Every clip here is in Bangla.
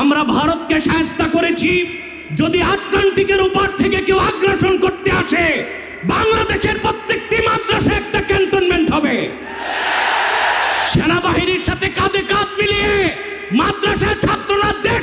আমরা ভারতকে সাহস্তা করেছি। যদি আটলান্টিকের উপর থেকে কেউ আগ্রাসন করতে আসে, বাংলাদেশের প্রত্যেকটি মাদ্রাসা একটা ক্যান্টনমেন্ট হবে। সেনাবাহিনীর সাথে কাঁধে কাঁধ মিলিয়ে মাদ্রাসার ছাত্ররা দেশ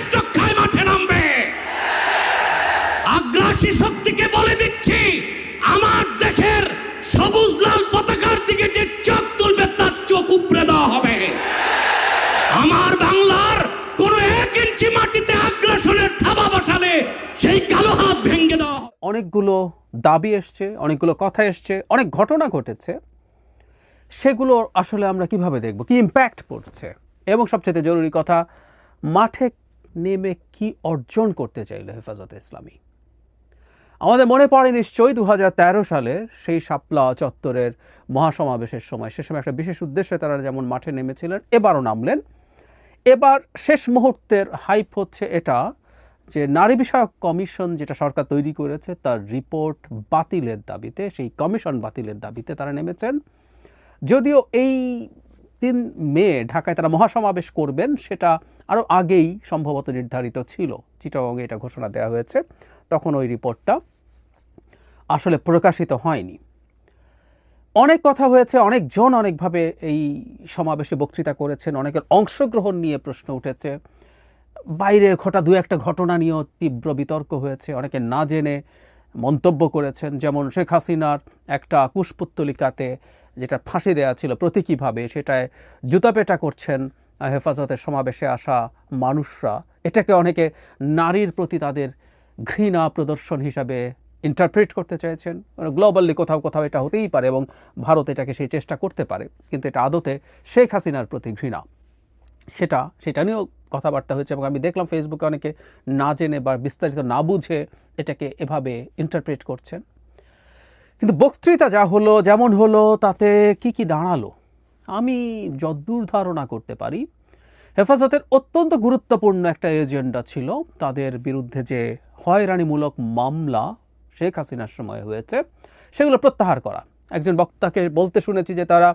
সেই কালো হাত ভেঙে দেওয়া অনেকগুলো দাবি এসছে, অনেকগুলো কথা এসছে, অনেক ঘটনা ঘটেছে। সেগুলো আসলে আমরা কীভাবে দেখব? কি ইম্প্যাক্ট পড়ছে? এবং সবচেয়ে জরুরি কথা, মাঠে নেমে কি অর্জন করতে চাইল হেফাজতে ইসলামী? আমাদের মনে পড়ে নিশ্চয়ই দু সালের সেই শাপলা চত্বরের মহাসমাবেশের সময়। সে সময় একটা বিশেষ উদ্দেশ্যে তারা যেমন মাঠে নেমেছিলেন, এবারও নামলেন। এবার শেষ মুহূর্তের হাইপ হচ্ছে এটা যে নারী বিষয়ক কমিশন যেটা সরকার তৈরি করেছে, তার রিপোর্ট বাতিলের দাবিতে, সেই কমিশন বাতিলের দাবিতে তারা নেমেছেন। যদিও এই তিন মে ঢাকায় তারা মহাসমাবেশ করবেন, সেটা আরও আগেই সম্ভবত নির্ধারিত ছিল। চিটাগংয়ে এটা ঘোষণা দেওয়া হয়েছে। তখন ওই রিপোর্টটা আসলে প্রকাশিত হয়নি। অনেক কথা হয়েছে, অনেকজন অনেকভাবে এই সমাবেশে বক্তৃতা করেছেন, অনেকের অংশগ্রহণ নিয়ে প্রশ্ন উঠেছে। বাইরে ঘটা দু একটা ঘটনা নিয়েও তীব্র বিতর্ক হয়েছে। অনেকে না জেনে মন্তব্য করেছেন, যেমন শেখ হাসিনার একটা কুশপুত্তলিকাতে যেটা ফাঁসি দেওয়া ছিল, প্রতীকীভাবে সেটায় জুতাপেটা করছেন হেফাজতের সমাবেশে আসা মানুষরা। এটাকে অনেকে নারীর প্রতি তাদের ঘৃণা প্রদর্শন হিসাবে ইন্টারপ্রেট করতে চাইছেন। গ্লোবালি কোথাও কোথাও এটা হতেই পারে এবং ভারত এটাকে সেই চেষ্টা করতে পারে। কিন্তু এটা আদতে শেখ হাসিনার প্রতি ঘৃণা। সেটা সেটা নিয়েও কথাবার্তা হয়েছে এবং আমি দেখলাম ফেসবুকে অনেকে না জেনে বা বিস্তারিত না বুঝে এটাকে এভাবে ইন্টারপ্রেট করছেন। কিন্তু বক্তৃতা যা হলো, যেমন হলো, তাতে কি কি দাঁড়াল, আমি যদ্দূর ধারণা করতে পারি। হেফাজতের অত্যন্ত গুরুত্বপূর্ণ একটা এজেন্ডা ছিল তাদের বিরুদ্ধে যে হয়রানিমূলক মামলা শেখ হাসিনার সময় হয়েছে, সেগুলো প্রত্যাহার করা। একজন বক্তাকে বলতে শুনেছি যে তারা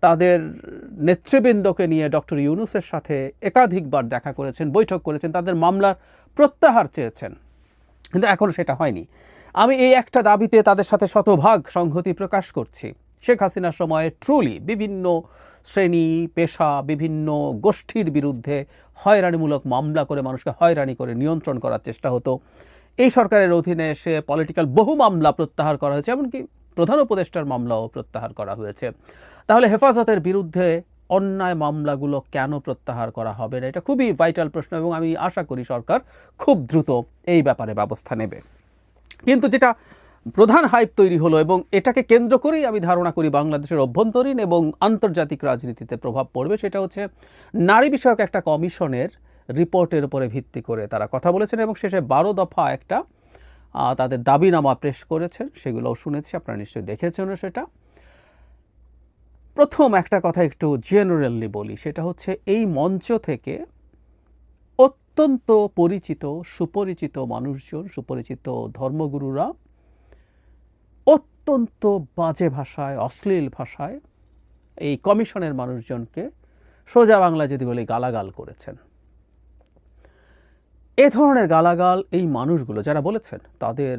তাদের নেতৃবৃন্দকে নিয়ে ডক্টর ইউনুসের সাথে একাধিকবার দেখা করেছেন, বৈঠক করেছেন, তাদের মামলার প্রত্যাহার চেয়েছেন। কিন্তু এখনও সেটা হয়নি। আমি এই একটা দাবিতে তাদের সাথে শতভাগ সংহতি প্রকাশ করছি। শেখ হাসিনার সময়ে ট্রুলি বিভিন্ন শ্রেণি, পেশা, বিভিন্ন গোষ্ঠীর বিরুদ্ধে হয়রানিমূলক মামলা করে মানুষকে হয়রানি করে নিয়ন্ত্রণ করার চেষ্টা হতো। এই সরকারের অধীনে এসে পলিটিক্যাল বহু মামলা প্রত্যাহার করা হয়েছে, এমনকি প্রধান উপদেষ্টার মামলাও প্রত্যাহার করা হয়েছে। তাহলে হেফাজতের বিরুদ্ধে অন্যায় মামলাগুলো কেন প্রত্যাহার করা হবে না? এটা খুবই ভাইটাল প্রশ্ন এবং আমি আশা করি সরকার খুব দ্রুত এই ব্যাপারে ব্যবস্থা নেবে। কিন্তু যেটা প্রধান হাইপ তৈরি হলো এবং এটাকে কেন্দ্র করেই আমি ধারণা করি বাংলাদেশের অভ্যন্তরীণ এবং আন্তর্জাতিক রাজনীতিতে প্রভাব পড়বে, সেটা হচ্ছে নারী বিষয়ক একটা কমিশনের রিপোর্টের উপরে ভিত্তি করে তারা কথা বলেছেন এবং শেষে বারো দফা একটা তাদের দাবিনামা পেশ করেছেন, সেগুলোও শুনেছি, আপনারা নিশ্চয়ই দেখেছেন সেটা। প্রথম একটা কথা একটু জেনারেলি বলি, সেটা হচ্ছে এই মঞ্চ থেকে অত্যন্ত পরিচিত, সুপরিচিত মানুষজন, সুপরিচিত ধর্মগুরুরা অত্যন্ত বাজে ভাষায়, অশ্লীল ভাষায় এই কমিশনের মানুষজনকে সোজা বাংলা যদি বলি গালাগাল করেছেন। এ ধরনের গালাগাল এই মানুষগুলো, যারা বলেছেন, তাদের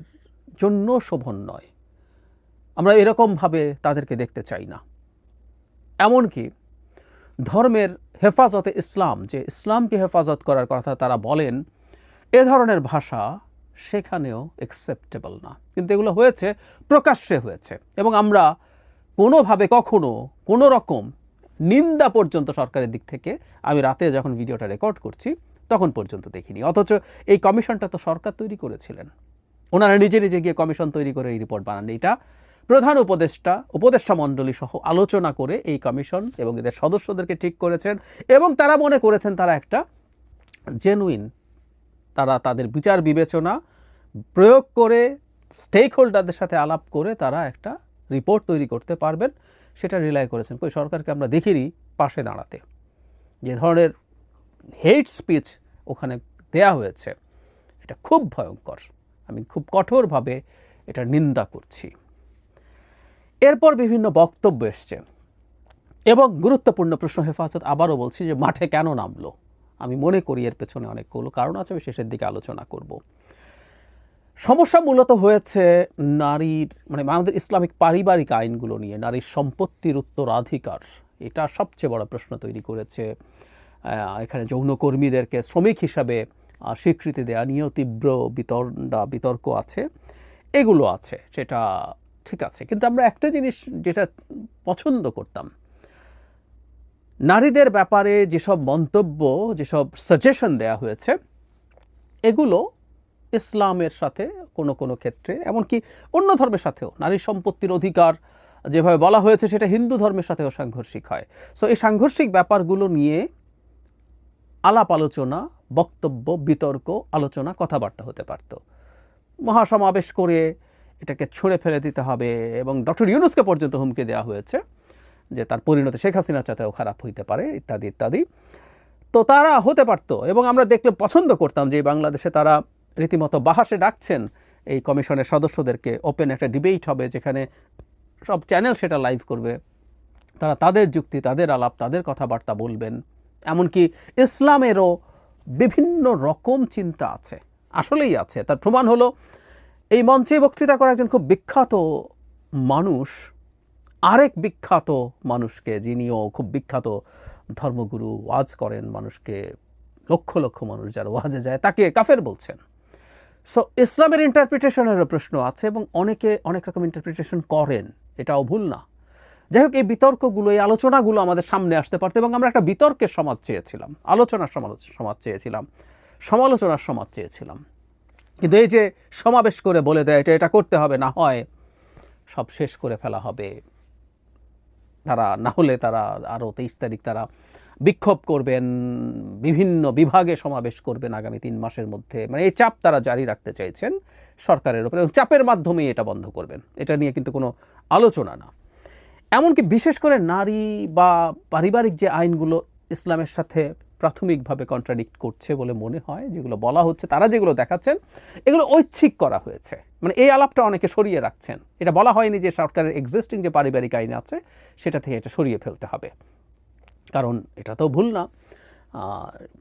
জন্য শোভন নয়। আমরা এরকমভাবে তাদেরকে দেখতে চাই না। এমনকি ধর্মের হেফাজতে ইসলাম, যে ইসলামকে হেফাজত করার কথা তারা বলেন, এ ধরনের ভাষা সেখানেও অ্যাকসেপ্টেবল না। কিন্তু এগুলো হয়েছে, প্রকাশ্যে হয়েছে। এবং আমরা কোনোভাবে কখনো কোনো রকম নিন্দা পর্যন্ত সরকারের দিক থেকে, আমি রাতে যখন ভিডিওটা রেকর্ড করছি, তখন পর্যন্ত দেখিনি। অথচ এই কমিশনটা তো সরকার তৈরি করেছিলেন। ওনারা নিজে নিজে গিয়ে কমিশন তৈরি করে এই রিপোর্ট বানান। এটা প্রধান উপদেষ্টা উপদেষ্টা মণ্ডলী সহ আলোচনা করে এই কমিশন এবং এদের সদস্যদেরকে ঠিক করেছেন এবং তারা মনে করেছেন তারা একটা জেনুইন তারা তাদের বিচার বিবেচনা প্রয়োগ করে স্টেক হোল্ডারদের সাথে আলাপ করে তারা একটা রিপোর্ট তৈরি করতে পারবেন, সেটা রিলাই করেছেন। কই, সরকারকে আমরা দেখিনি পাশে দাঁড়াতে। যে ধরনের হেট স্পিচ ওখানে দেয়া হয়েছে, এটা খুব ভয়ঙ্কর। আমি খুব কঠোরভাবে এটা নিন্দা করছি। এরপর বিভিন্ন বক্তব্য এসছে। এবং গুরুত্বপূর্ণ প্রশ্ন, হেফাজত আবারও বলছি যে মাঠে কেন নামলো? আমি মনে করি এর পেছনে অনেকগুলো কারণ আছে, আমি শেষের দিকে আলোচনা করব। সমস্যা মূলত হয়েছে নারীর মানে আমাদের ইসলামিক পারিবারিক আইনগুলো নিয়ে, নারীর সম্পত্তির উত্তরাধিকার। এটা সবচেয়ে বড় প্রশ্ন তৈরি করেছে। এখানে যৌনকর্মীদেরকে শ্রমিক হিসাবে স্বীকৃতি দেওয়া নিয়েও তীব্র বিতণ্ডা বিতর্ক আছে। এগুলো আছে, সেটা ঠিক আছে, কিন্তু আমরা একটা জিনিস যেটা পছন্দ করতাম। নারীদের ব্যাপারে যেসব মন্তব্য, যেসব সাজেশন দেয়া হয়েছে, এগুলো ইসলামের সাথে কোনো কোনো ক্ষেত্রে, এমনকি অন্য ধর্মের সাথেও নারীর সম্পত্তির অধিকার যেভাবে বলা হয়েছে, সেটা হিন্দু ধর্মের সাথেও সাংঘর্ষিক হয়। সো এই সাংঘর্ষিক ব্যাপারগুলো নিয়ে আলাপ আলোচনা, বক্তব্য, বিতর্ক, আলোচনা, কথাবার্তা হতে পারত। মহাসমাবেশ করে এটাকে ছুঁড়ে ফেলে দিতে হবে এবং ডক্টর ইউনুসকে পর্যন্ত হুমকি দেওয়া হয়েছে যে তার পরিণতি শেখ হাসিনার সাথেও খারাপ হইতে পারে, ইত্যাদি ইত্যাদি। তো তারা হতে পারতো এবং আমরা দেখলে পছন্দ করতাম যে বাংলাদেশে তারা রীতিমতো বাহাসে ডাকছেন। এই কমিশনের সদস্যদেরকে ওপেন একটা ডিবেট হবে যেখানে সব চ্যানেল সেটা লাইভ করবে। তারা তাদের যুক্তি, তাদের আলাপ, তাদের কথাবার্তা বলবেন। এমনকি ইসলামেরও বিভিন্ন রকম চিন্তা আছে, আসলেই আছে। তার প্রমাণ হলো এই মঞ্চে বক্তৃতা করা একজন খুব বিখ্যাত মানুষ, আরেক বিখ্যাত মানুষকে যিনিও খুব বিখ্যাত ধর্মগুরু, ওয়াজ করেন মানুষকে, লক্ষ লক্ষ মানুষ যারা ওয়াজে যায়, তাকে কাফের বলছেন। সো ইসলামের ইন্টারপ্রিটেশনেরও প্রশ্ন আছে এবং অনেকে অনেক রকম ইন্টারপ্রিটেশন করেন, এটাও ভুল না। যাই হোক এই বিতর্কগুলো, এই আলোচনাগুলো আমাদের সামনে আসতে পারতো এবং আমরা একটা বিতর্কের সমাজ চেয়েছিলাম, আলোচনার সমালোচ সমাজ চেয়েছিলাম, সমালোচনার সমাজ চেয়েছিলাম। কিন্তু এই যে সমাবেশ করে বলে দেয় এটা এটা করতে হবে, না হয় সব শেষ করে ফেলা হবে। তারা, না হলে তারা আরও তেইশ তারিখ তারা বিক্ষোভ করবেন, বিভিন্ন বিভাগে সমাবেশ করবেন আগামী তিন মাসের মধ্যে। মানে এই চাপ তারা জারি রাখতে চাইছেন সরকারের উপরে এবং চাপের মাধ্যমেই এটা বন্ধ করবেন। এটা নিয়ে কিন্তু কোনো আলোচনা না। এমনকি বিশেষ করে নারী বা পারিবারিক যে আইনগুলো ইসলামের সাথে প্রাথমিকভাবে কন্ট্রাডিক্ট করছে বলে মনে হয়। যেগুলো বলা হচ্ছে, তারা যেগুলো দেখাচ্ছেন, এগুলো ঐচ্ছিক করা হয়েছে। মানে এই আলাপটা অনেকে সরিয়ে রাখছেন। এটা বলা হয়নি যে সরকারের এক্সিস্টিং যে পারিবারিক আইন আছে, সেটা থেকে এটা সরিয়ে ফেলতে হবে। কারণ এটা তো ভুল না।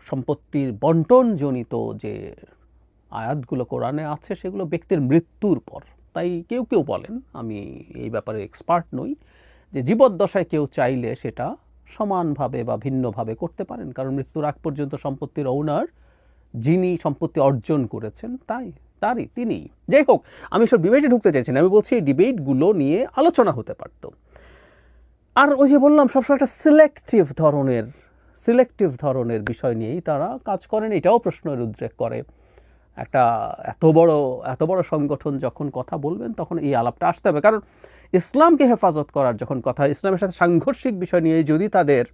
সম্পত্তির বন্টনজনিত যে আয়াতগুলো কোরআনে আছে, সেগুলো ব্যক্তির মৃত্যুর পর। তাই কেউ কেউ বলেন, আমি এই ব্যাপারে এক্সপার্ট নই যে জীবদ্দশায় কেউ চাইলে সেটা সমানভাবে বা ভিন্নভাবে করতে পারেন। কারণ মৃত্যুর আগ পর্যন্ত সম্পত্তির ওনার যিনি সম্পত্তি অর্জন করেছেন, তাই, তারই তিনি। যাই হোক, আমি সব ডিবেটে ঢুকতে চাইছি না। আমি বলছি এই ডিবেটগুলো নিয়ে আলোচনা হতে পারতো। আর ওই যে বললাম, সবসময় একটা সিলেক্টিভ ধরনের সিলেক্টিভ ধরনের বিষয় নিয়েই তারা কাজ করেন। এটাও প্রশ্নের উদ্রেক করে। একটা এত বড় এত বড় সংগঠন যখন কথা বলবেন, তখন এই আলাপটা আসতে হবে। কারণ ইসলামকে হেফাজত করার যখন কথা, ইসলামের সাথে সাংঘর্ষিক বিষয় নিয়ে যদি তাদের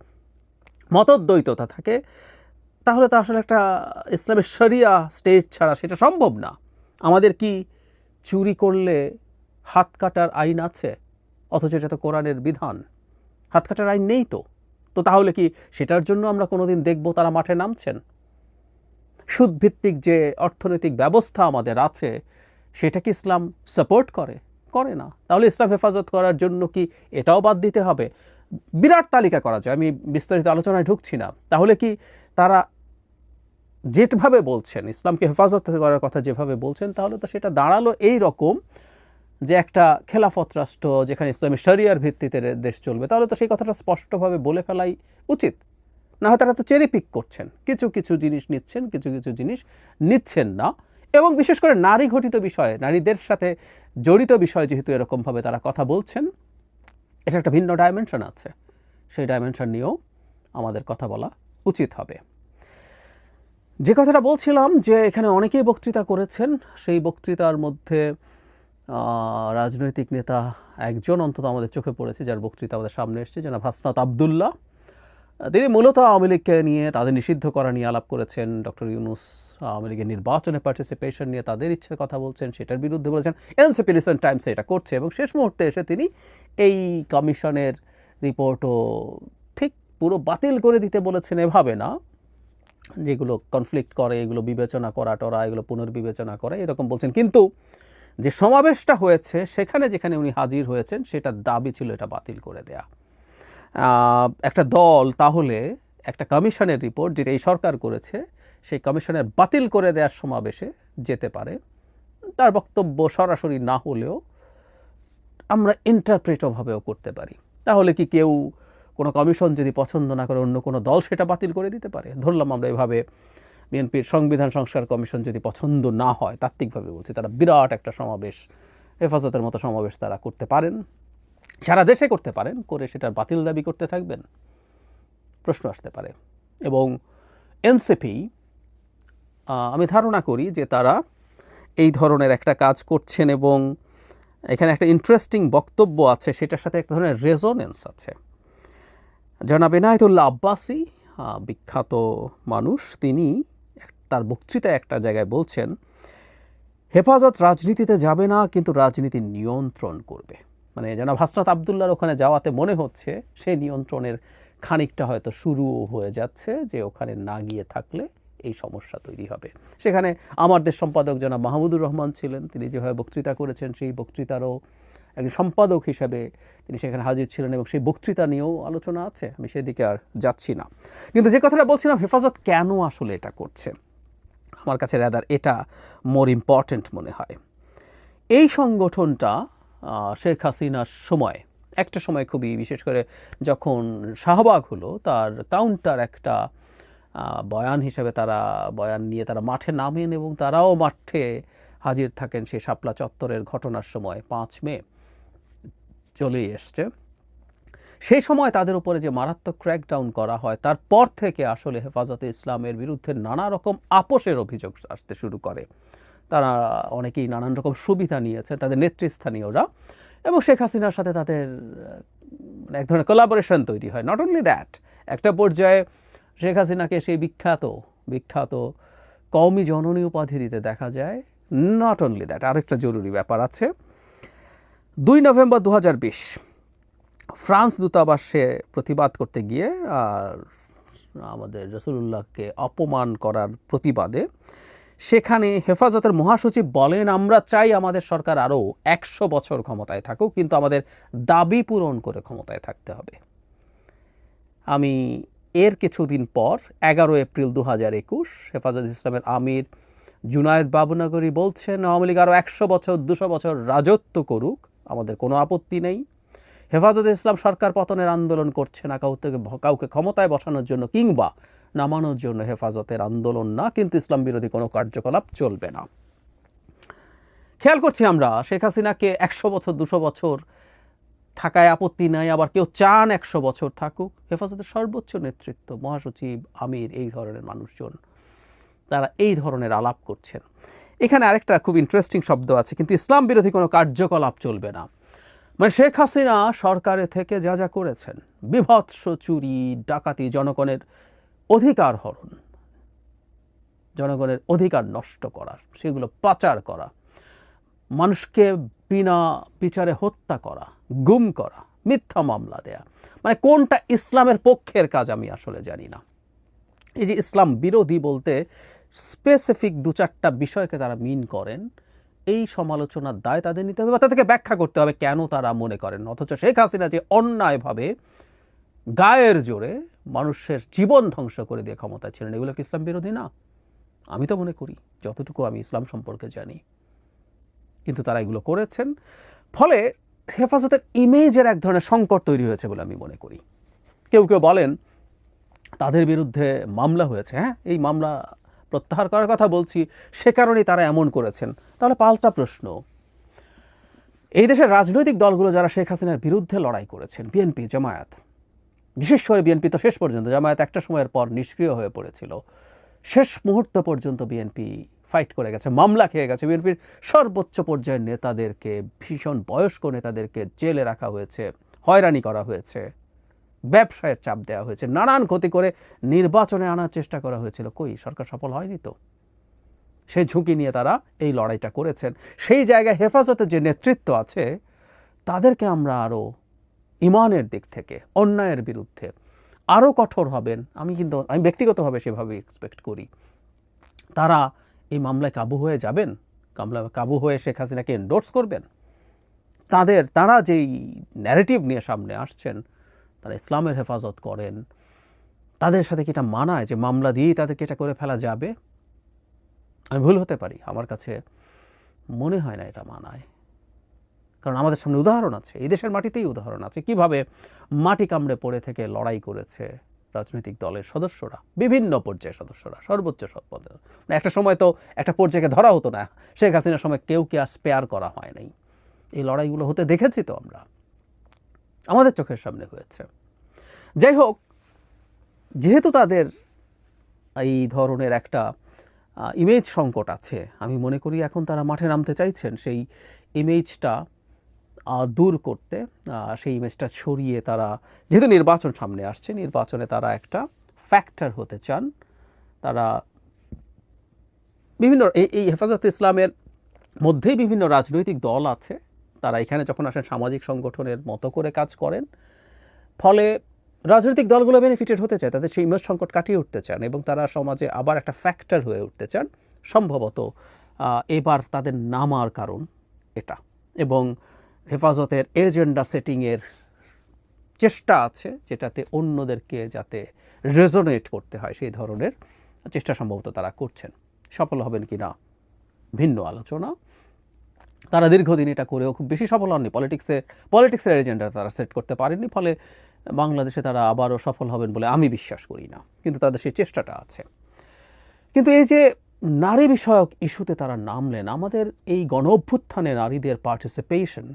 মতদ্বৈততা থাকে, তাহলে তো আসলে একটা ইসলামের শরিয়া স্টেট ছাড়া সেটা সম্ভব না। আমাদের কি চুরি করলে হাত কাটার আইন আছে? অথচ এটা তো কোরআনের বিধান। হাত কাটার আইন নেই তো। তো তাহলে কি সেটার জন্য আমরা কোনোদিন দেখব তারা মাঠে নামছেন? সুদভিত্তিক যে অর্থনৈতিক ব্যবস্থা আমাদের আছে, সেটা কি ইসলাম সাপোর্ট করে? করে না। তাহলে ইসলাম হেফাজত করার জন্য কি এটাও বাদ দিতে হবে? বিরাট তালিকা করা যায়, আমি বিস্তারিত আলোচনায় ঢুকছি না। তাহলে কি তারা যেভাবে বলছেন, ইসলামকে হেফাজত করার কথা যেভাবে বলছেন, তাহলে তো সেটা দাঁড়াল এই রকম যে একটা খেলাফত রাষ্ট্র যেখানে ইসলামী শরিয়ার ভিত্তিতে দেশ চলবে, তাহলে তো সেই কথাটা স্পষ্টভাবে বলে ফেলাই উচিত। না হয় তারা তো চেরি পিক করছেন। কিছু কিছু জিনিস নিচ্ছেন, কিছু কিছু জিনিস নিচ্ছেন না। এবং বিশেষ করে নারী ঘটিত বিষয়ে, নারীদের সাথে জড়িত বিষয় যেহেতু এরকমভাবে তারা কথা বলছেন এটা একটা ভিন্ন ডাইমেনশন আছে। সেই ডাইমেনশন নিয়েও আমাদের কথা বলা উচিত হবে। যে কথাটা বলছিলাম যে এখানে অনেকেই বক্তৃতা করেছেন, সেই বক্তৃতার মধ্যে রাজনৈতিক নেতা একজন অন্তত আমাদের চোখে পড়েছে, যার বক্তৃতা আমাদের সামনে এসেছে যেন হাসনাত আবদুল্লাহ। তিনি মূলত আওয়ামী লীগকে নিয়ে তাদের নিষিদ্ধ করা নিয়ে আলাপ করেছেন। ডক্টর ইউনুস আওয়ামী লীগের নির্বাচনে পার্টিসিপেশন নিয়ে তাদের ইচ্ছার কথা বলছেন, সেটার বিরুদ্ধে বলেছেন। এনসিপি রিসেন্ট টাইমসে এটা করছে এবং শেষ মুহূর্তে এসে তিনি এই কমিশনের রিপোর্টও ঠিক পুরো বাতিল করে দিতে বলেছেন এভাবে না। যেগুলো কনফ্লিক্ট করে, এগুলো বিবেচনা করা টরা, এগুলো পুনর্বিবেচনা করে, এরকম বলছেন। কিন্তু যে সমাবেশটা হয়েছে, সেখানে যেখানে উনি হাজির হয়েছেন, সেটার দাবি ছিল এটা বাতিল করে দেয়া। একটা দল তাহলে একটা কমিশনের রিপোর্ট যেটা এই সরকার করেছে, সেই কমিশনের বাতিল করে দেওয়ার সমাবেশে যেতে পারে। তার বক্তব্য সরাসরি না হলেও আমরা ইন্টারপ্রেটভাবেও করতে পারি। তাহলে কি কেউ কোনো কমিশন যদি পছন্দ না করে অন্য কোনো দল সেটা বাতিল করে দিতে পারে? ধরলাম আমরা এভাবে বিএনপির সংবিধান সংস্কার কমিশন যদি পছন্দ না হয়, তাত্ত্বিকভাবে বলছি, তারা বিরাট একটা সমাবেশ, হেফাজতের মতো সমাবেশ তারা করতে পারেন। সারা দেশে করতে পারেন, করে সেটার বাতিল দাবি করতে থাকবেন। প্রশ্ন আসতে পারে। এবং এনসিপি আমি ধারণা করি যে তারা এই ধরনের একটা কাজ করছেন এবং এখানে একটা ইন্টারেস্টিং বক্তব্য আছে, সেটার সাথে এক ধরনের রেজোনেন্স আছে। জনাব এনায়তুল্লাহ আব্বাসি বিখ্যাত মানুষ, তিনি তার বক্তৃতায় একটা জায়গায় বলছেন, হেফাজত রাজনীতিতে যাবে না, কিন্তু রাজনীতি নিয়ন্ত্রণ করবে। মানে যেন হাসনাত আবদুল্লার ওখানে যাওয়াতে মনে হচ্ছে সে নিয়ন্ত্রণের খানিকটা হয়তো শুরু হয়ে যাচ্ছে যে ওখানে না গিয়ে থাকলে এই সমস্যা তৈরি হবে। সেখানে আমার দেশ সম্পাদক জনাব মাহমুদুর রহমান ছিলেন, তিনি যেভাবে বক্তৃতা করেছেন সেই বক্তৃতারও একজন সম্পাদক হিসাবে তিনি সেখানে হাজির ছিলেন এবং সেই বক্তৃতা নিয়েও আলোচনা আছে, আমি সেদিকে আর যাচ্ছি না। কিন্তু যে কথাটা বলছিলাম, হেফাজত কেন আসলে এটা করছে? আমার কাছে রাদার এটা মোর ইম্পর্ট্যান্ট মনে হয়। এই সংগঠনটা শেখ হাসিনার সময়। একটা সময় খুবই বিশেষ করে যখন শাহবাগ হলো, তার কাউন্টার একটা বয়ান হিসেবে তারা, বয়ান নিয়ে তারা মাঠে নামেন এবং তারাও মাঠে হাজির থাকেন সেই শাপলা চত্বরের ঘটনার সময়, পাঁচ মে চলেই এসছে। সেই সময় তাদের উপরে যে মারাত্মক ক্র্যাকডাউন করা হয়, তারপর থেকে আসলে হেফাজতে ইসলামের বিরুদ্ধে নানা রকম আপোষের অভিযোগ আসতে শুরু করে। তারা অনেকেই নানান রকম সুবিধা নিয়েছে, তাদের নেতৃস্থানীয়রা এবং শেখ হাসিনার সাথে তাদের মানে এক ধরনের কোলাবোরেশন তৈরি হয়। নট অনলি দ্যাট একটা পর্যায়ে শেখ হাসিনাকে সেই বিখ্যাত বিখ্যাত কওমি জননী উপাধি দিতে দেখা যায়। নট অনলি দ্যাট আরেকটা জরুরি ব্যাপার আছে। দুই নভেম্বর দু হাজার বিশ, ফ্রান্স দূতাবাসে প্রতিবাদ করতে গিয়ে আর আমাদের রসুলুল্লাহকে অপমান করার প্রতিবাদে সেখানে হেফাজতের মহাসচিব বলেন, আমরা চাই আমাদের সরকার আরও একশো বছর ক্ষমতায় থাকুক, কিন্তু আমাদের দাবি পূরণ করে ক্ষমতায় থাকতে হবে। আমি এর কিছুদিন পর এগারো এপ্রিল দু হাজার একুশ, হেফাজত ইসলামের আমির জুনায়েদ বাবুনগরী বলছেন, আওয়ামী লীগ আরও একশো বছর, দুশো বছর রাজত্ব করুক, আমাদের কোনো আপত্তি নেই। হেফাজত ইসলাম সরকার পতনের আন্দোলন করছে না, কাউকে কাউকে ক্ষমতায় বসানোর জন্য কিংবা নামানোর জন্য হেফাজতের আন্দোলন না, কিন্তু ইসলাম বিরোধী কোনো কার্যকলাপ চলবে না। খেয়াল করছি আমরা, শেখ হাসিনাকে একশো বছর, দুশো বছর থাকায় আপত্তি নাই, আবার কেউ চান একশো বছর থাকুক। হেফাজতের সর্বোচ্চ নেতৃত্ব মহাসচিব আমির এই ধরনের মানুষজন। তারা এই ধরনের আলাপ করছেন। এখানে আরেকটা খুব ইন্টারেস্টিং শব্দ আছে, কিন্তু ইসলাম বিরোধী কোনো কার্যকলাপ চলবে না। মানে শেখ হাসিনা সরকারে থেকে যা যা করেছেন, বিভৎস চুরি, ডাকাতি, জনগণের অধিকার হরণ। জনগণের অধিকার নষ্ট করা, সেগুলো পাচার করা, মানুষকে বিনা বিচারে হত্যা করা, গুম করা, মিথ্যা মামলা দেয়া। মানে কোনটা ইসলামের পক্ষের কাজ আমি আসলে জানি না। এই যে ইসলাম বিরোধী বলতে স্পেসিফিক দু চারটা বিষয়কে তারা মিন করেন, এই সমালোচনার দায় তাদের নিতে হবে বা তাদেরকে ব্যাখ্যা করতে হবে কেন তারা মনে করেন। অথচ শেখ হাসিনা যে অন্যায়ভাবে গায়ের জোরে মানুষের জীবন ধ্বংস করে দিয়ে ক্ষমতা ছিলেন। এগুলো কি ইসলাম বিরোধী? না। আমি তো মনে করি, যতটুকু আমি ইসলাম সম্পর্কে জানি। কিন্তু তারা এগুলো করেছেন। ফলে হেফাজতের ইমেজের এক ধরনের সংকট তৈরি হয়েছে বলে আমি মনে করি। কেউ কেউ বলেন, তাদের বিরুদ্ধে মামলা হয়েছে। হ্যাঁ এই মামলা প্রত্যাহার করার কথা বলছি, সে কারণেই তারা এমন করেছেন। তাহলে পাল্টা প্রশ্ন। এই দেশের রাজনৈতিক দলগুলো যারা শেখ হাসিনার বিরুদ্ধে লড়াই করেছেন, বিএনপি, জামায়াত বিশেষ করে বিএনপি তো শেষ পর্যন্ত, জামায়াত একটা সময়ের পর নিষ্ক্রিয় হয়ে পড়েছিল। শেষ মুহূর্ত পর্যন্ত বিএনপি ফাইট করে গেছে, মামলা খেয়ে গেছে। বিএনপির সর্বোচ্চ পর্যায়ের নেতাদেরকে, ভীষণ বয়স্ক নেতাদেরকে জেলে রাখা হয়েছে, হয়রানি করা হয়েছে, ব্যবসায়ের চাপ দেওয়া হয়েছে, নানান ক্ষতি করে নির্বাচনে আনার চেষ্টা করা হয়েছিল। কই, সরকার সফল হয়নি তো? সেই ঝুঁকি নিয়ে তারা এই লড়াইটা করেছেন। সেই জায়গায় হেফাজতের যে নেতৃত্ব আছে, তাদেরকে আমরা আরও ইমানের দিক থেকে, অন্যায়ের বিরুদ্ধে। আরও কঠোর হবেন, আমি কিন্তু, আমি ব্যক্তিগতভাবে সেভাবে এক্সপেক্ট করি। তারা এই মামলায় কাবু হয়ে যাবেন? কামলা, কাবু হয়ে শেখ হাসিনাকে এন্ডোর্স করবেন? তাদের, তারা যেই ন্যারেটিভ নিয়ে সামনে আসছেন, তারা ইসলামের হেফাজত করেন। তাদের সাথে কি এটা মানায় যে মামলা দিয়েই তাদেরকে এটা করে ফেলা যাবে? আমি ভুল হতে পারি, আমার কাছে মনে হয় না এটা মানায়। কারণ আমাদের সামনে উদাহরণ আছে, এই দেশের মাটিতেই উদাহরণ আছে। কীভাবে মাটি কামড়ে পড়ে থেকে লড়াই করেছে রাজনৈতিক দলের সদস্যরা, বিভিন্ন পর্যায়ের সদস্যরা, সর্বোচ্চ সব পদে। মানে একটা সময় তো একটা পর্যায়ে ধরা হতো না, শেখ হাসিনার সময় কেউ কে আর স্পেয়ার করা হয় নাই। এই লড়াইগুলো হতে দেখেছি তো আমরা। আমাদের চোখের সামনে হয়েছে। যাই হোক, যেহেতু তাদের এই ধরনের একটা ইমেজ সংকট আছে, আমি মনে করি এখন তারা মাঠে নামতে চাইছেন, সেই ইমেজটা দূর করতে সেই ইমেজটা ছড়িয়ে তারা, যেহেতু নির্বাচন সামনে আসছে, নির্বাচনে তারা একটা ফ্যাক্টর হতে চান। তারা বিভিন্ন, এই এই হেফাজত ইসলামের মধ্যেই বিভিন্ন রাজনৈতিক দল আছে। তারা এখানে যখন আসেন, সামাজিক সংগঠনের মতো করে কাজ করেন। ফলে রাজনৈতিক দলগুলো বেনিফিটেড হতে চায়, তাদের সেই ইমেজ সংকট কাটিয়ে উঠতে চান এবং তারা সমাজে আবার একটা ফ্যাক্টর হয়ে উঠতে চান। সম্ভবত এবার তাদের নামার কারণ এটা। এবং হেফাজতের এজেন্ডা সেটিংয়ের চেষ্টা আছে যেটাতে অন্যদেরকে যাতে রেজোনেট করতে হয়, সেই ধরনের চেষ্টা সম্ভবত তারা করছেন। সফল হবেন কি না ভিন্ন আলোচনা। তারা দীর্ঘদিন এটা করেও খুব বেশি সফল হননি। পলিটিক্সে, পলিটিক্সের এজেন্ডা তারা সেট করতে পারেননি, ফলে বাংলাদেশে তারা আবারও সফল হবেন বলে আমি বিশ্বাস করি না। কিন্তু তাদের সেই চেষ্টাটা আছে। কিন্তু এই যে নারী বিষয়ক ইস্যুতে তারা নামলেন, আমাদের এই গণ অভ্যুত্থানে নারীদের পার্টিসিপেশন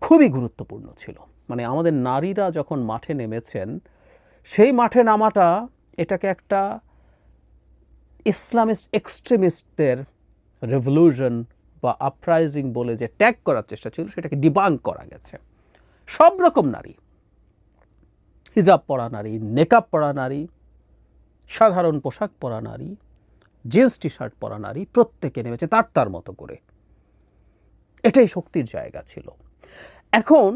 খুবই গুরুত্বপূর্ণ ছিল। মানে আমাদের নারীরা যখন মাঠে নেমেছেন, সেই মাঠে নামাটা এটাকে একটা ইসলামিস্ট, এক্সট্রিমিস্টদের রেভলিউশন বা আপরাইজিং বলে যে ট্যাগ করার চেষ্টা ছিল, সেটাকে ডিবাং করা গেছে। সব রকম নারী। হিজাব পরা নারী, নেকাব পরা নারী, সাধারণ পোশাক পরা নারী জিন্স টি শার্ট পরা নারী, প্রত্যেকে নেমেছে তার তার মতো করে। এটাই শক্তির জায়গা ছিল। এখন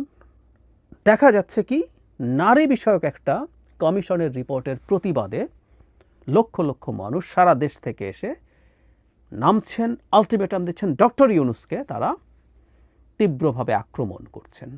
দেখা যাচ্ছে কি, নারী বিষয়ক একটা কমিশনের রিপোর্টের প্রতিবাদে লক্ষ লক্ষ মানুষ সারা দেশ থেকে এসে নামছেন, আলটিমেটাম দিচ্ছেন ডক্টর ইউনুসকে, তারা তীব্রভাবে আক্রমণ করছেন।